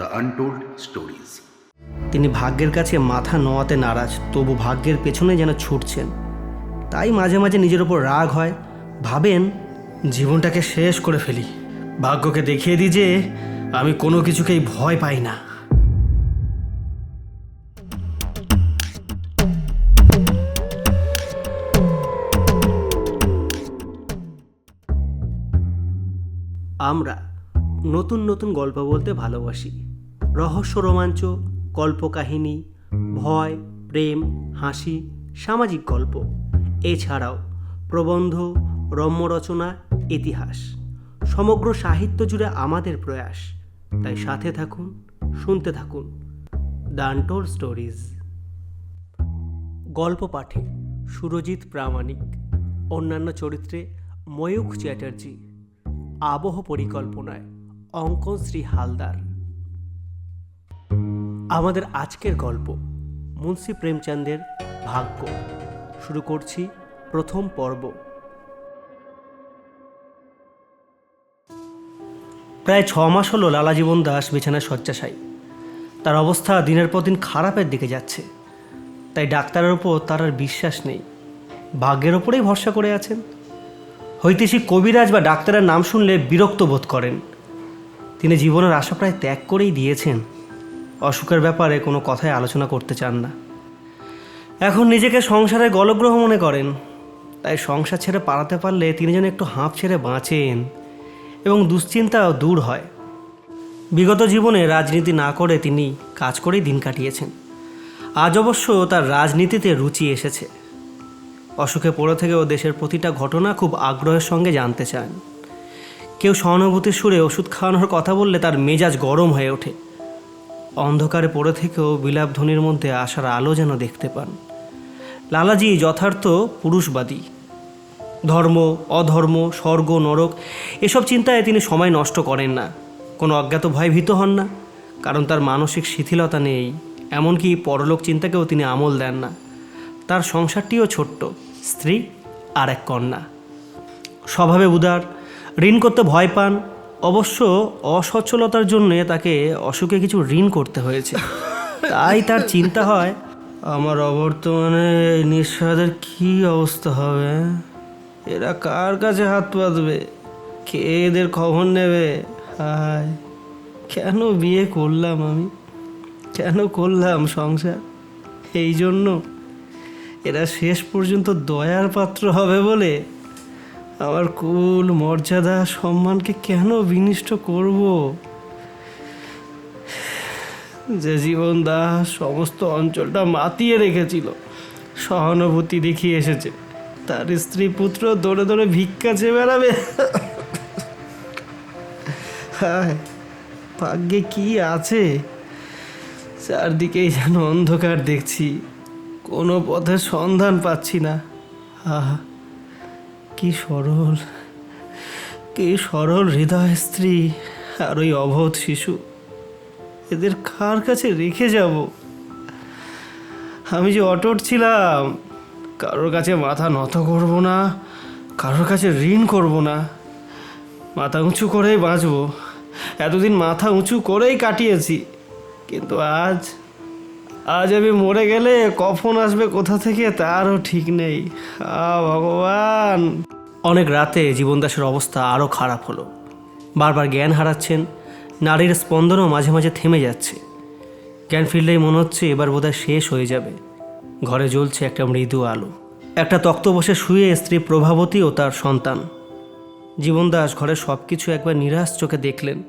The untold stories তিনি ভাগ্যের কাছে মাথা নোয়াতে নারাজ, তবু ভাগ্যের পেছনে যেন ছুটছেন। তাই মাঝে মাঝে নিজের ওপর রাগ হয়। ভাবেন, জীবনটাকে শেষ করে ফেলি। ভাগ্যকে দেখিয়ে দিই যে আমি কোনো কিছুকেই ভয় পাই না। আমরা নতুন নতুন গল্প বলতে ভালোবাসি। রহস্য রোমাঞ্চ, কল্পকাহিনী, ভয়, প্রেম, হাসি, সামাজিক গল্প। এছাড়াও প্রবন্ধ রম্য রচনা ইতিহাস। সমগ্র সাহিত্য জুড়ে আমাদের প্রয়াস। তাই সাথে থাকুন, শুনতে থাকুন। দান্টোর স্টোরিজ। গল্প পাঠে সুরজিৎ প্রামাণিক, অন্যান্য চরিত্রে ময়ূখ চ্যাটার্জি, আবহ পরিকল্পনায় অঙ্কন শ্রী হালদার। আমাদের আজকের গল্প, মুন্সী প্রেমচন্দের ভাগ্য। শুরু করছি প্রথম পর্ব। প্রায় ছ মাস হলো লালাজীবন দাস বিছানায় শয্যাশায়ী। তার অবস্থা দিনের পর দিন খারাপের দিকে যাচ্ছে। তাই ডাক্তারের ওপর তার আর বিশ্বাস নেই। ভাগ্যের ওপরেই ভরসা করে আছেন। হৈতেশী কবিরাজ বা ডাক্তারের নাম শুনলে বিরক্ত বোধ করেন। তিনি জীবনের আশা প্রায় ত্যাগ করেই দিয়েছেন। অসুখের ব্যাপারে কোনো কথাই আলোচনা করতে চান না। এখন নিজেকে সংসারে গলগ্রহ মনে করেন। তাই সংসার ছেড়ে পালাতে পারলে তিনি যেন একটু হাঁপ ছেড়ে বাঁচেন এবং দুশ্চিন্তাও দূর হয়। বিগত জীবনে রাজনীতি না করে তিনি কাজ করেই দিন কাটিয়েছেন। আজ অবশ্য তার রাজনীতিতে রুচি এসেছে। অসুখে পড়ে থেকেও দেশের প্রতিটা ঘটনা খুব আগ্রহের সঙ্গে জানতে চান। কেউ সহানুভূতির সুরে ওষুধ খাওয়ানোর কথা বললে তার মেজাজ গরম হয়ে ওঠে। অন্ধকারে পড়ে থেকেও বিলাপ ধ্বনির মধ্যে আসার আলো যেন দেখতে পান। লালাজি যথার্থ পুরুষবাদী। ধর্ম, অধর্ম, স্বর্গ, নরক, এসব চিন্তায় তিনি সময় নষ্ট করেন না। কোনো অজ্ঞাত ভয় ভীত হন না। কারণ তার মানসিক শিথিলতা নেই। এমনকি পরলোক চিন্তাকেও তিনি আমল দেন না। তার সংসারটিও ছোট্ট, স্ত্রী আর এক কন্যা। স্বভাবে উদার, ঋণ করতে ভয় পান অবশ্য অসচ্ছলতার জন্যে তাকে অসুখে কিছু ঋণ করতে হয়েছে। তাই তার চিন্তা হয়, আমার অবর্তমানে এই নিঃস্বাদের কী অবস্থা হবে? এরা কার কাছে হাত পাতবে কে এদের খবর নেবে? হায়, কেন বিয়ে করলাম আমি? কেন করলাম সংসার? এই জন্য এরা শেষ পর্যন্ত দয়ার পাত্র হবে বলে আমার কুল মর্যাদা, সম্মানকে কেন বিনিষ্ট করব? যে জীবন দাস সমস্ত অঞ্চলটা মাতিয়ে রেখেছিল, সহানুভূতি দেখিয়ে এসেছে। তার স্ত্রী পুত্র দৌড়ে দৌড়ে ভিক্ষা চেয়ে বেড়াবে। ভাগ্যে কি আছে? চারদিকেই যেন অন্ধকার দেখছি, কোনো পথের সন্ধান পাচ্ছি না। আহা। কি সরল কি সরল হৃদয় স্ত্রী আর ওই অবোধ শিশু। এদের কার কাছে রেখে যাব? আমি যে অটট ছিলাম, কারোর কাছে মাথা নত করব না, কারোর কাছে ঋণ করব না। মাথা উঁচু করেই বাঁচব। এতদিন মাথা উঁচু করেই কাটিয়েছি। কিন্তু আজ আজ আমি মরে গেলে কখন আসবে, কোথা থেকে তারও ঠিক নেই। আ, ভগবান। অনেক রাতে জীবনদাসের অবস্থা আরও খারাপ হলো। বারবার জ্ঞান হারাচ্ছেন, নারীর স্পন্দনও মাঝে মাঝে থেমে যাচ্ছে। জ্ঞান ফিরলেই মনে হচ্ছে এবার বোধহয় শেষ হয়ে যাবে। ঘরে জ্বলছে একটা মৃদু আলো। একটা তক্ত বসে শুয়ে স্ত্রী প্রভাবতী ও তার সন্তান। জীবনদাস ঘরের সব কিছু একবার নিরাশ চোখে দেখলেন।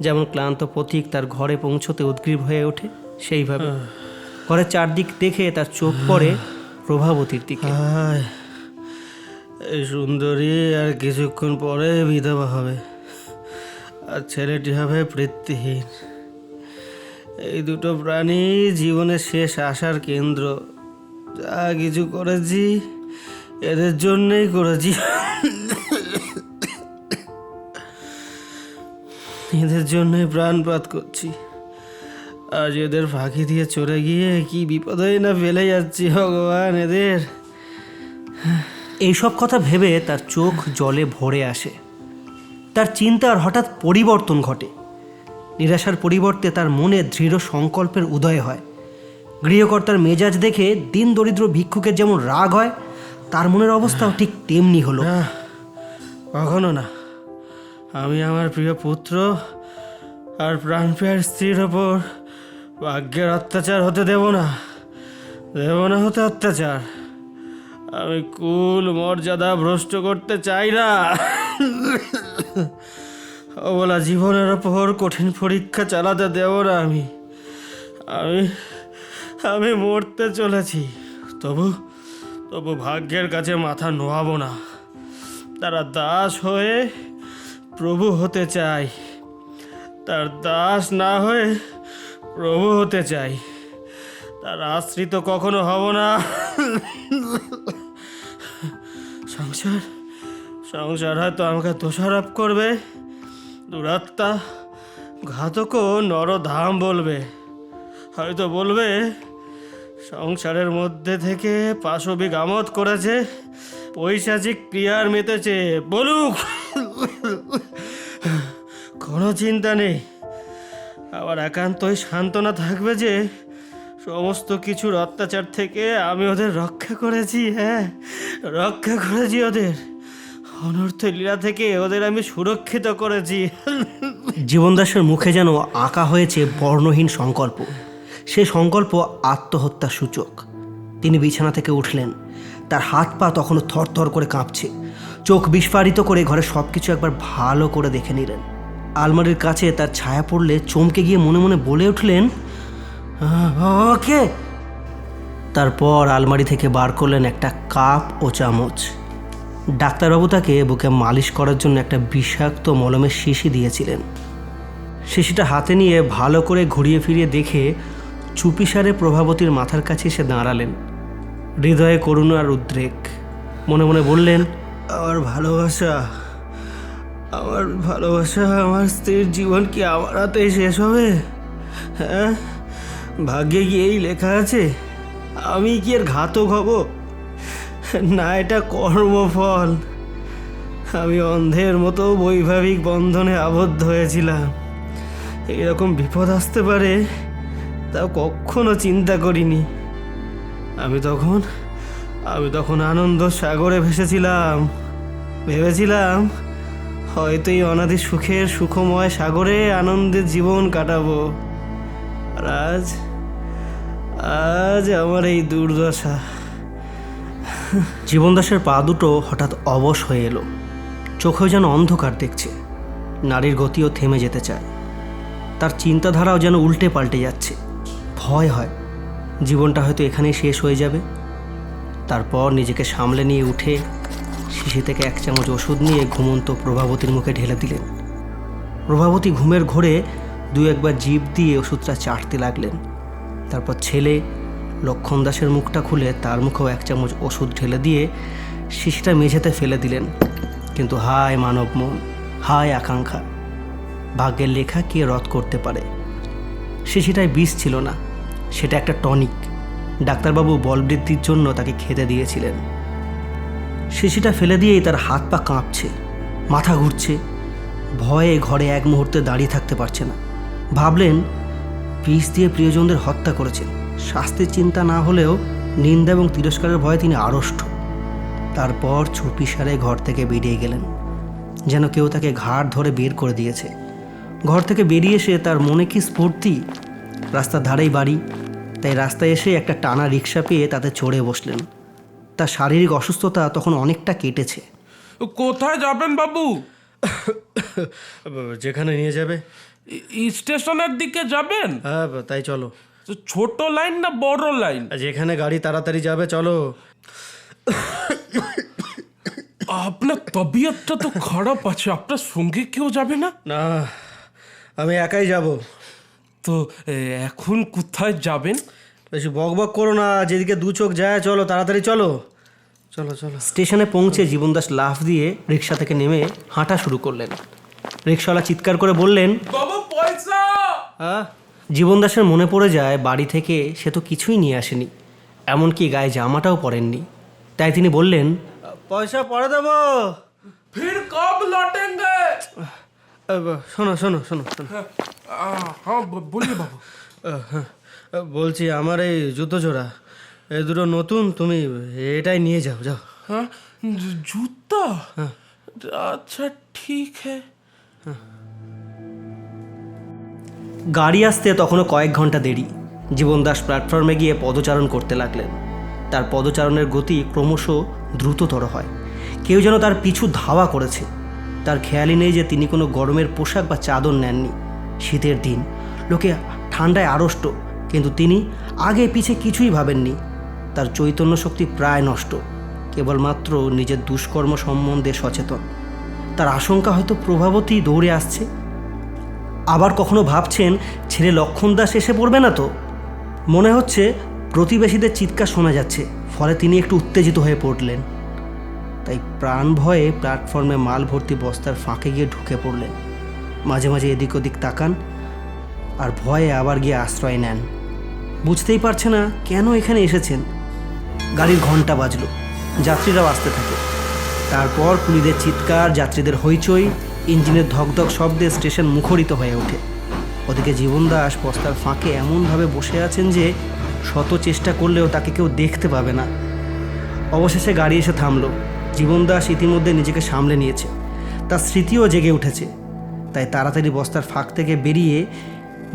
যেমন ক্লান্ত পথিক তার ঘরে পৌঁছতে উদ্গ্রীব হয়ে ওঠে, সেইভাবে। ঘরের চারদিক দেখে তার চোখ পড়ে প্রভাবতীর দিকে। এই সুন্দরী আর কিছুক্ষণ পরে বিধবা হবে। আর ছেলেটি হবে বৃত্তিহীন এই দুটো প্রাণী জীবনের শেষ আশার কেন্দ্র। যা কিছু করেছি এদের জন্যই করেছি। এদের জন্যই প্রাণপাত করছি। আজ এদের ফাঁকি দিয়ে চলে গিয়ে কি বিপদেই না ফেলে যাচ্ছি ভগবান এদের। এইসব কথা ভেবে তার চোখ জলে ভরে আসে। তার চিন্তার হঠাৎ পরিবর্তন ঘটে। নিরাশার পরিবর্তে তার মনে দৃঢ় সংকল্পের উদয় হয়। গৃহকর্তার মেজাজ দেখে দিন দরিদ্র ভিক্ষুকের যেমন রাগ হয় তার মনের অবস্থাও ঠিক তেমনি হলো। কখনো না। আমি আমার প্রিয় পুত্র আর প্রাণপ্রিয়ার স্ত্রীর ওপর ভাগ্যের অত্যাচার হতে দেব না। দেব না হতে অত্যাচার। আমি কুল মর্যাদা ভ্রষ্ট করতে চাই না। অবলা জীবনের ওপর কঠিন পরীক্ষা চালাতে দেব না আমি। আমি আমি মরতে চলেছি। তবু তবু ভাগ্যের কাছে মাথা নোয়াবো না। তারা দাস হয়ে প্রভু হতে চায়। তার দাস না হয়ে প্রভু হতে চাই। তার আশ্রিত কখনো হব না। সংসার সংসার হয়তো আমাকে দোষারোপ করবে। দুরাত্মা ঘাতকও নরধাম বলবে। হয়তো বলবে, সংসারের মধ্যে থেকে পাশবিক আমোদ করেছে, পৈশাচিক ক্রিয়ার মেতেছে। বলুক, কোনো চিন্তা নেই। আবার একান্তই সান্ত্বনা থাকবে যে সমস্ত কিছুর অত্যাচার থেকে আমি ওদের রক্ষা করেছি হ্যাঁ রক্ষা করেছি ওদের। অনর্থ লীলা থেকে ওদের আমি সুরক্ষিত করেছি। জীবনদাসের মুখে যেন আঁকা হয়েছে বর্ণহীন সংকল্প, সে সংকল্প আত্মহত্যা সূচক। তিনি বিছানা থেকে উঠলেন, তার হাত পা তখনও থরথর করে কাঁপছে। চোখ বিস্ফারিত করে ঘরে সব কিছু একবার ভালো করে দেখে নিলেন। আলমারির কাছে তার ছায়া পড়লে চমকে গিয়ে মনে মনে বলে উঠলেন ওকে। তারপর আলমারি থেকে বার করলেন একটা কাপ ও চামচ। ডাক্তারবাবু তাকে বুকে মালিশ করার জন্য একটা বিষাক্ত মলমের শিশি দিয়েছিলেন। শিশিটা হাতে নিয়ে ভালো করে ঘুরিয়ে ফিরিয়ে দেখে চুপিসারে প্রভাবতীর মাথার কাছে এসে দাঁড়ালেন। হৃদয়ে করুণার উদ্রেক। মনে মনে বললেন আমার ভালোবাসা আমার ভালোবাসা, আমার স্ত্রীর জীবন কি আমার হাতেই শেষ হবে? হ্যাঁ? ভাগ্যে কি এই লেখা আছে? আমি কি এর ঘাতক হব? না, এটা কর্মফল। আমি অন্ধের মতো বৈভাবিক বন্ধনে আবদ্ধ হয়েছিলাম। এরকম বিপদ আসতে পারে তা কখনো চিন্তা করিনি। আমি তখন আমি তখন আনন্দ সাগরে ভেসেছিলাম, ভেবেছিলাম হয়তো এই অনাদি সুখের সুখময় সাগরে আনন্দের জীবন কাটাবো। আর আজ আজ আমার এই দুর্দশা। জীবনদাসের পা দুটো হঠাৎ অবশ হয়ে এলো। চোখেও যেন অন্ধকার দেখছে। নারীর গতিও থেমে যেতে চায়। তার চিন্তাধারাও যেন উল্টে পাল্টে যাচ্ছে। ভয় হয়। জীবনটা হয়তো এখানেই শেষ হয়ে যাবে। তারপর নিজেকে সামলে নিয়ে উঠে শিশি থেকে এক চামচ ওষুধ নিয়ে ঘুমন্ত প্রভাবতীর মুখে ঢেলে দিলেন। প্রভাবতী ঘুমের ঘোরে দু একবার জিভ দিয়ে ওষুধটা চাটতে লাগলেন। তারপর ছেলে লক্ষণ দাসের মুখটা খুলে তার মুখেও এক চামচ ওষুধ ঢেলে দিয়ে শিশিটা মেঝেতে ফেলে দিলেন। কিন্তু হায় মানব মন, হায় আকাঙ্ক্ষা। ভাগ্যের লেখা কে রদ করতে পারে? শিশিটায় বিষ ছিল না, সেটা একটা টনিক। ডাক্তারবাবু বলবৃদ্ধির জন্য তাকে খেতে দিয়েছিলেন। শিশিটা ফেলে দিয়েই তার হাত পা কাঁপছে, মাথা ঘুরছে। ভয়ে ঘরে এক মুহূর্তে দাঁড়িয়ে থাকতে পারছে না। ভাবলেন, পিস দিয়ে প্রিয়জনদের হত্যা করেছেন। শাস্তির চিন্তা না হলেও নিন্দা এবং তিরস্কারের ভয়ে তিনি আড়ষ্ট। তারপর ছুপি সারে ঘর থেকে বেরিয়ে গেলেন। যেন কেউ তাকে ঘাড় ধরে বের করে দিয়েছে। ঘর থেকে বেরিয়ে এসে তার মনে কি স্ফূর্তি? রাস্তার ধারেই বাড়ি। তাই রাস্তায় এসে একটা টানা রিক্সা পেয়ে তাতে চড়ে বসলেন। তার শারীরিক অসুস্থতা তখন অনেকটা কেটেছে। কোথায় যাবেন বাবু? যেখানে নিয়ে যাবে। স্টেশনের দিকে যাবেন? হ্যাঁ তাই চলো। ছোট লাইন না বড় লাইন? যেখানে গাড়ি তাড়াতাড়ি যাবে চলো। আপনার তবিয়তটা তো খারাপ আছে আপনার সঙ্গে কেউ যাবে না? না আমি একাই যাব। তো এখন কোথায় যাবেন? বেশি বক বক করো না যেদিকে দু চোখ যায় চলো তাড়াতাড়ি চলো। চলো চলো। স্টেশনে পৌঁছে জীবনদাস লাফ দিয়ে রিক্সা থেকে নেমে হাঁটা শুরু করলেন। রিক্সাওয়ালা চিৎকার করে বললেন বাবু পয়সা! হ্যাঁ জীবনদাসের মনে পড়ে যায় বাড়ি থেকে সে তো কিছুই নিয়ে আসেনি। এমনকি গায়ে জামাটাও পরেননি। তাই তিনি বললেন পয়সা পরে দেবো। ফির কব লটেঙ্গে। শোনো শোনো শোনো শোনো। হ্যাঁ ব- বলিয়ে বাবু। বলছি আমার এই জুতো জোড়া এই দুটো নতুন তুমি এটাই নিয়ে যাও যাও। হ্যাঁ? জুতা? আচ্ছা ঠিক হ্যাঁ। গাড়ি আসতে তখনও কয়েক ঘণ্টা দেরি। জীবনদাস প্ল্যাটফর্মে গিয়ে পদচারণ করতে লাগলেন। তার পদচারণের গতি ক্রমশ দ্রুততর হয়। কেউ যেন তার পিছু ধাওয়া করেছে। তার খেয়ালই নেই যে তিনি কোনো গরমের পোশাক বা চাদর নেননি। শীতের দিন লোকে ঠান্ডায় আড়ষ্ট। কিন্তু তিনি আগে পিছে কিছুই ভাবেননি। তার চৈতন্য শক্তি প্রায় নষ্ট, কেবলমাত্র নিজের দুষ্কর্ম সম্বন্ধে সচেতন। তার আশঙ্কা হয়তো প্রভাবতী দৌড়ে আসছে। আবার কখনো ভাবছেন, ছেলে লক্ষণ দাস এসে পড়বে না তো? মনে হচ্ছে প্রতিবেশীদের চিৎকার শোনা যাচ্ছে, ফলে তিনি একটু উত্তেজিত হয়ে পড়লেন। তাই প্রাণ ভয়ে প্ল্যাটফর্মে মাল ভর্তি বস্তার ফাঁকে গিয়ে ঢুকে পড়লেন। মাঝে মাঝে এদিক ওদিক তাকান, আর ভয়ে আবার গিয়ে আশ্রয় নেন। বুঝতেই পারছে না কেন এখানে এসেছেন। গাড়ির ঘণ্টা বাজলো, যাত্রীরাও আসতে থাকে। তারপর কুলিদের চিৎকার, যাত্রীদের হইচই, ইঞ্জিনের ধকধক শব্দে স্টেশন মুখরিত হয়ে ওঠে। ওদিকে জীবনদাস বস্তার ফাঁকে এমনভাবে বসে আছেন যে শত চেষ্টা করলেও তাকে কেউ দেখতে পাবে না। অবশেষে গাড়ি এসে থামলো। জীবনদাস ইতিমধ্যে নিজেকে সামলে নিয়েছে। তার স্মৃতিও জেগে উঠেছে। তাই তাড়াতাড়ি বস্তার ফাঁক থেকে বেরিয়ে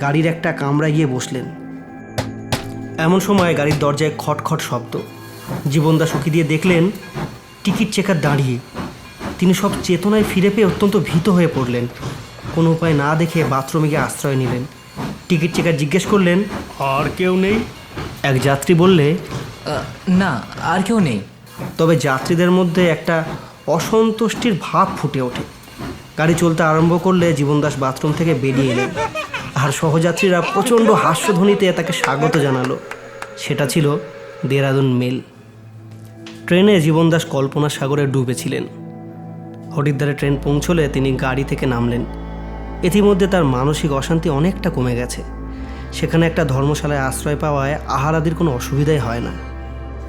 গাড়ির একটা কামরা গিয়ে বসলেন। এমন সময় গাড়ির দরজায় খটখট শব্দ। জীবনদাস সুখী দিয়ে দেখলেন টিকিট চেকার দাঁড়িয়ে। তিনি সব চেতনায় ফিরে পেয়ে অত্যন্ত ভীত হয়ে পড়লেন। কোনো উপায় না দেখে বাথরুমে গিয়ে আশ্রয় নিলেন। টিকিট চেকার জিজ্ঞেস করলেন আর কেউ নেই? এক যাত্রী বললে না আর কেউ নেই। তবে যাত্রীদের মধ্যে একটা অসন্তুষ্টির ভাব ফুটে ওঠে। গাড়ি চলতে আরম্ভ করলে জীবনদাস বাথরুম থেকে বেরিয়ে এলেন। আর সহযাত্রীরা প্রচণ্ড হাস্যধ্বনিতে তাকে স্বাগত জানালো। সেটা ছিল দেরাদুন মেল। ট্রেনে জীবনদাস কল্পনা সাগরে ডুবেছিলেন। হরিদ্বারে ট্রেন পৌঁছলে তিনি গাড়ি থেকে নামলেন। ইতিমধ্যে তার মানসিক অশান্তি অনেকটা কমে গেছে। সেখানে একটা ধর্মশালায় আশ্রয় পাওয়ায় আহারাদির কোনো অসুবিধাই হয় না।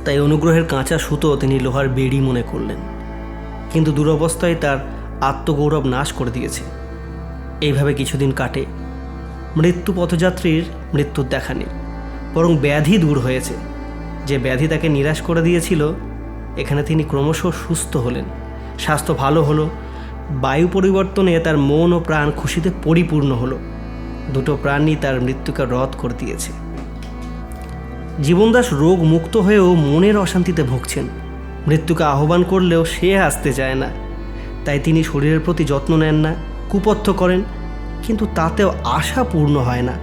তাই অনুগ্রহের কাঁচা সুতো তিনি লোহার বেড়ি মনে করলেন। কিন্তু দুরবস্থায় তার আত্মগৌরব নাশ করে দিয়েছে। এইভাবে কিছুদিন কাটে। মৃত্যু পথযাত্রীর মৃত্যুর দেখা নেই, বরং ব্যাধি দূর হয়েছে। যে ব্যাধি তাকে নিরাশ করে দিয়েছিল, এখানে তিনি ক্রমশ সুস্থ হলেন। স্বাস্থ্য ভালো হলো, বায়ু পরিবর্তনে তার মন ও প্রাণ খুশিতে পরিপূর্ণ হলো। দুটো প্রাণই তার মৃত্যুকে রদ করে দিয়েছে। জীবনদাস রোগ মুক্ত হয়েও মনের অশান্তিতে ভুগছেন। মৃত্যুকে আহ্বান করলেও সে আসতে চায় না। তাই তিনি শরীরের প্রতি যত্ন নেন না, কুপথ্য করেন কিন্তু তাতেও আশা পূর্ণ হয় না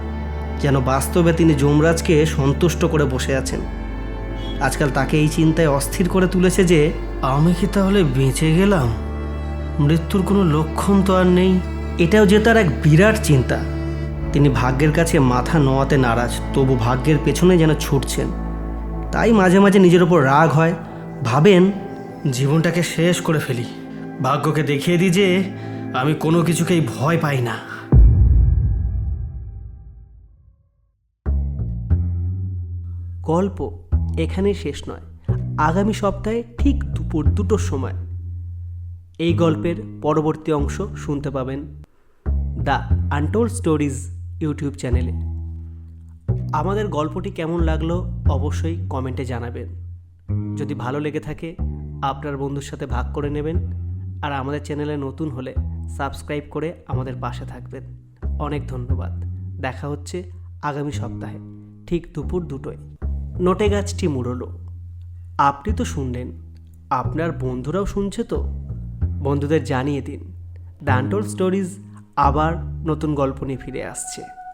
যেন বাস্তবে তিনি যমরাজকে সন্তুষ্ট করে বসে আছেন। আজকাল তাকে এই চিন্তায় অস্থির করে তুলেছে যে আমি কি তাহলে বেঁচে গেলাম? মৃত্যুর কোনো লক্ষণ তো আর নেই। এটাও যে তার এক বিরাট চিন্তা। তিনি ভাগ্যের কাছে মাথা নোয়াতে নারাজ তবু ভাগ্যের পেছনে যেন ছুটছেন। তাই মাঝে মাঝে নিজের ওপর রাগ হয়। ভাবেন জীবনটাকে শেষ করে ফেলি। ভাগ্যকে দেখিয়ে দিই যে আমি কোনো কিছুকেই ভয় পাই না। গল্প এখানে শেষ নয়। আগামী সপ্তাহে ঠিক দুপুর দুটোর সময়। এই গল্পের পরবর্তী অংশ শুনতে পাবেন দ্য আনটোল্ড স্টোরিজ ইউটিউব চ্যানেলে। আমাদের গল্পটি কেমন লাগল অবশ্যই কমেন্টে জানাবেন। যদি ভালো লেগে থাকে, আপনার বন্ধুর সাথে ভাগ করে নেবেন। আর আমাদের চ্যানেলে নতুন হলে সাবস্ক্রাইব করে আমাদের পাশে থাকবেন। অনেক ধন্যবাদ। দেখা হচ্ছে আগামী সপ্তাহে, ঠিক দুপুর দুটোয়। নোটে গাছটি মুড়ল। আপনি তো শুনলেন, আপনার বন্ধুরাও শুনছে তো? বন্ধুদের জানিয়ে দিন দ্য স্টোরিজ আবার নতুন গল্প নিয়ে ফিরে আসছে।